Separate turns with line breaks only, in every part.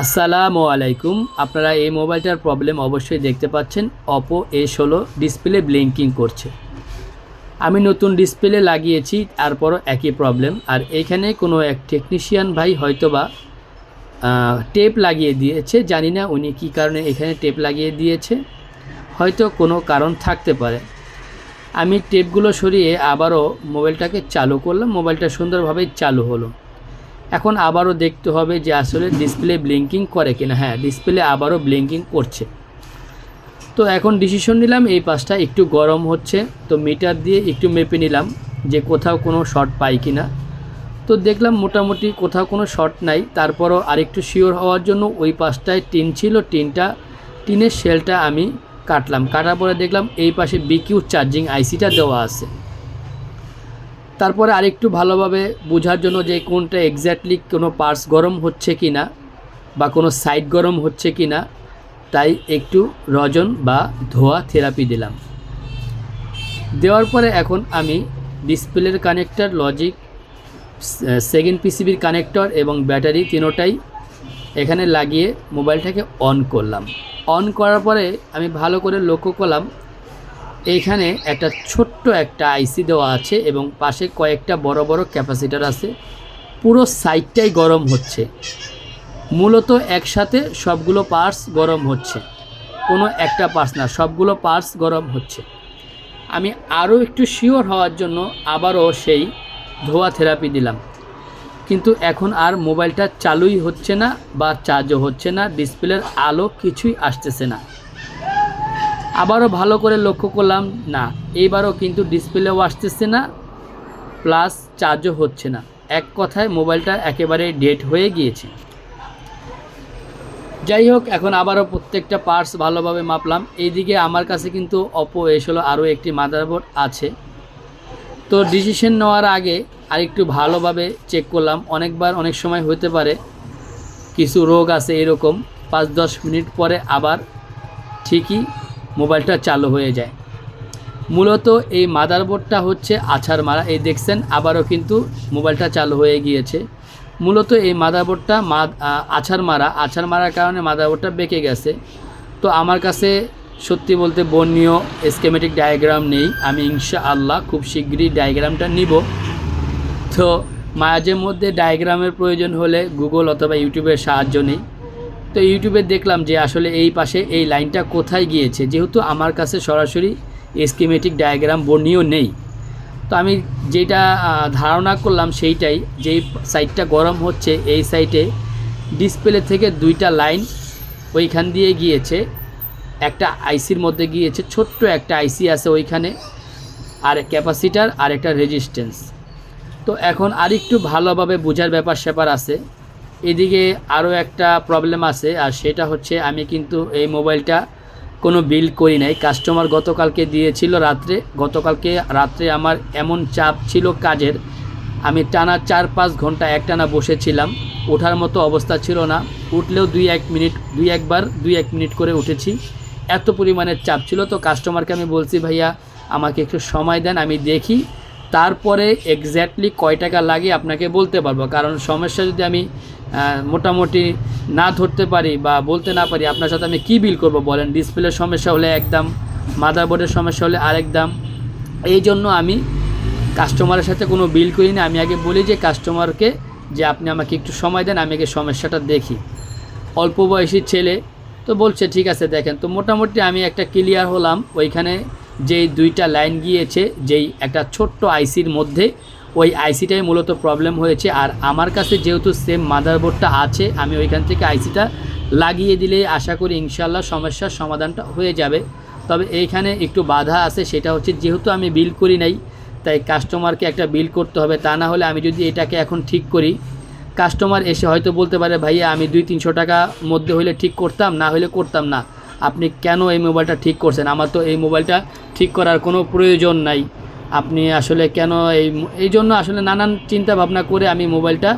আসসালামু আলাইকুম। আপনারা এই মোবাইলটার প্রবলেম অবশ্যই দেখতে পাচ্ছেন। অপো এ ষোলো ডিসপ্লে ব্লিঙ্কিং করছে। আমি নতুন ডিসপ্লে লাগিয়েছি, তারপরও একই প্রবলেম। আর এইখানে কোনো এক টেকনিশিয়ান ভাই হয়তোবা টেপ লাগিয়ে দিয়েছে। জানি না উনি কী কারণে এখানে টেপ লাগিয়ে দিয়েছে। হয়তো কোনো কারণ থাকতে পারে। আমি টেপগুলো সরিয়ে আবারও মোবাইলটাকে চালু করলাম। মোবাইলটা সুন্দরভাবেই চালু হলো। এখন আবারও দেখতে হবে যে আসলে ডিসপ্লে ব্লিঙ্কিং করে কিনা। হ্যাঁ ডিসপ্লে আবারও ব্লিঙ্কিং করছে। তো এখন ডিসিশন নিলাম, এই পাশটা একটু গরম হচ্ছে। তো মিটার দিয়ে একটু মেপে নিলাম যে কোথাও কোনো শর্ট পাই কি না তো দেখলাম মোটামুটি কোথাও কোনো শর্ট নাই। তারপরও আরেকটু শিওর হওয়ার জন্য ওই পাশটায় টিন ছিল। টিনটা, টিনের শেলটা আমি কাটলাম। কাটার পরে দেখলাম এই পাশে বিকিউ চার্জিং আইসিটা দেওয়া আছে। তারপরে আরেকটু ভালোভাবে বোঝার জন্য যে কোনটা এক্স্যাক্টলি কোনো পার্টস গরম হচ্ছে কি না বা কোনো সাইড গরম হচ্ছে কি না তাই একটু রজন বা ধোয়া থেরাপি দিলাম। দেওয়ার পরে এখন আমি ডিসপ্লের কানেক্টর লজিক সেকেন্ড পিসিবির কানেক্টর এবং ব্যাটারি তিনোটাই এখানে লাগিয়ে মোবাইলটাকে অন করলাম। অন করার পরে আমি ভালো করে লক্ষ্য করলাম এইখানে একটা ছোট্ট একটা আইসি দেওয়া আছে এবং পাশে কয়েকটা বড় বড় ক্যাপাসিটার আছে। পুরো সাইডটাই গরম হচ্ছে। মূলত একসাথে সবগুলো পার্টস গরম হচ্ছে। কোনো একটা পার্টস না, সবগুলো পার্টস গরম হচ্ছে। আমি আরও একটু শিওর হওয়ার জন্য আবারও সেই ধোয়া থেরাপি দিলাম। কিন্তু এখন আর মোবাইলটা চালুই হচ্ছে না বা চার্জও হচ্ছে না, ডিসপ্লের আলো কিছুই আসতেছে না। আবারও ভালো করে লক্ষ্য করলাম, না, এইবারও কিন্তু ডিসপ্লেও আসতেছে না প্লাস চার্জও হচ্ছে না। এক কথায় মোবাইলটা একেবারে ডেট হয়ে গিয়েছে। যাই হোক, এখন আবারও প্রত্যেকটা পার্টস ভালোভাবে মাপলাম। এইদিকে আমার কাছে কিন্তু অপো এসলো আরও একটি মাদারবোর্ড আছে। তো ডিসিশন নেওয়ার আগে আরেকটু ভালোভাবে চেক করলাম। অনেকবার অনেক সময় হতে পারে, কিছু রোগ আছে এরকম। পাঁচ দশ মিনিট পরে আবার ঠিকই মোবাইলটা চালু হয়ে যায়। মূলত এই মাদারবোর্ডটা হচ্ছে আছাড় মারা এই দেখছেন, আবারও কিন্তু মোবাইলটা চালু হয়ে গিয়েছে। মূলত এই মাদারবোর্ডটা মা আছাড় মারা আছাড় মারার কারণে মাদারবোর্ডটা বেঁকে গেছে। তো আমার কাছে সত্যি বলতে বর্ণীয় স্কেমেটিক ডায়াগ্রাম নেই। আমি ইনশা আল্লাহ খুব শীঘ্রই ডায়াগ্রামটা নিব। তো মাঝে মধ্যে ডায়াগ্রামের প্রয়োজন হলে গুগল অথবা ইউটিউবের সাহায্য নিই। তো ইউটিউবে দেখলাম যে আসলে এই পাশে এই লাইনটা কোথায় গিয়েছে। যেহেতু আমার কাছে সরাসরি স্কিমেটিক ডায়াগ্রাম বর্ণীয় নেই। তো আমি যেটা ধারণা করলাম সেইটাই যেই সাইডটা গরম হচ্ছে, এই সাইটে ডিসপ্লে থেকে দুইটা লাইন ওইখান দিয়ে গিয়েছে। একটা আইসির মধ্যে গিয়েছে, ছোট্ট একটা আইসি আছে ওইখানে, আর ক্যাপাসিটার আর একটা রেজিস্ট্যান্স তো এখন আরেকটু ভালোভাবে বোঝার ব্যাপার স্যাপার আছে। এদিকে আরও একটা প্রবলেম আছে, আর সেটা হচ্ছে আমি কিন্তু এই মোবাইলটা কোনো বিল করি নাই। কাস্টমার গতকালকে দিয়েছিল রাত্রে, গতকালকে রাত্রে আমার এমন চাপ ছিল কাজের, আমি টানা চার পাঁচ ঘণ্টা একটানা বসেছিলাম, ওঠার মতো অবস্থা ছিল না। উঠলেও দুই এক মিনিট, দুই একবার, দুই এক মিনিট করে উঠেছি। এত পরিমাণের চাপ ছিল, তো কাস্টমারকে আমি বলছি, ভাইয়া, আমাকে একটু সময় দেন, আমি দেখি। তারপরে এক্স্যাক্টলি কয় টাকা লাগে আপনাকে বলতে পারব। কারণ সমস্যা যদি আমি মোটামুটি না ধরতে পারি বা বলতে না পারি, আপনার সাথে আমি কী বিল করব বলেন? ডিসপ্লের সমস্যা হলে এক দাম মাদারবোর্ডের সমস্যা হলে আরেক দাম। এই জন্য আমি কাস্টমারের সাথে কোনো বিল করি না আমি আগে বলি যে কাস্টমারকে যে আপনি আমাকে একটু সময় দেন, আমি আগে সমস্যাটা দেখি। অল্প বয়সী ছেলে তো বলছে, ঠিক আছে, দেখেন। তো মোটামুটি আমি একটা ক্লিয়ার হলাম। ওইখানে যেই দুইটা লাইন গিয়েছে, যেই একটা ছোট্ট আইসির মধ্যে, ওই আইসিটাই মূলত প্রবলেম হয়েছে। আর আমার কাছে যেহেতু সেম মাদারবোর্ডটা আছে, আমি ওইখান থেকে আইসিটা লাগিয়ে দিলে আশা করি ইনশাল্লাহ সমস্যার সমাধানটা হয়ে যাবে। তবে এইখানে একটু বাধা আছে, সেটা হচ্ছে যেহেতু আমি বিল করি নাই, তাই কাস্টমারকে একটা বিল করতে হবে। তা না হলে আমি যদি এটাকে এখন ঠিক করি কাস্টমার এসে হয়তো বলতে পারে, ভাইয়া, আমি দুই তিনশো টাকা মধ্যে হলে ঠিক করতাম, না হলে করতাম না। আপনি কেন এই মোবাইলটা ঠিক করছেন? আমার তো এই মোবাইলটা ঠিক করার কোনো প্রয়োজন নাই। আপনি আসলে কেন এই এই জন্য আসলে নানান চিন্তা ভাবনা করে আমি মোবাইলটা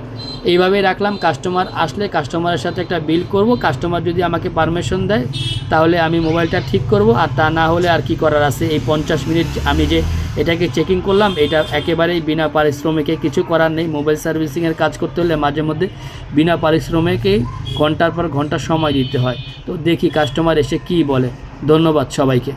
এইভাবেই রাখলাম। কাস্টমার আসলে কাস্টমারের সাথে একটা বিল করব। কাস্টমার যদি আমাকে পারমিশন দেয়, তাহলে আমি মোবাইলটা ঠিক করব। আর তা না হলে আর কি করার আছে? এই পঞ্চাশ মিনিট আমি যে এটাকে চেকিং করলাম, এটা একেবারেই বিনা পারিশ্রমিকে, কিছু করার নেই। মোবাইল সার্ভিসিংয়ের কাজ করতে হলে মাঝে মধ্যে বিনা পারিশ্রমিকেই ঘণ্টার পর ঘণ্টা সময় দিতে হয়। তো দেখি কাস্টমার এসে কি বলে। ধন্যবাদ সবাইকে।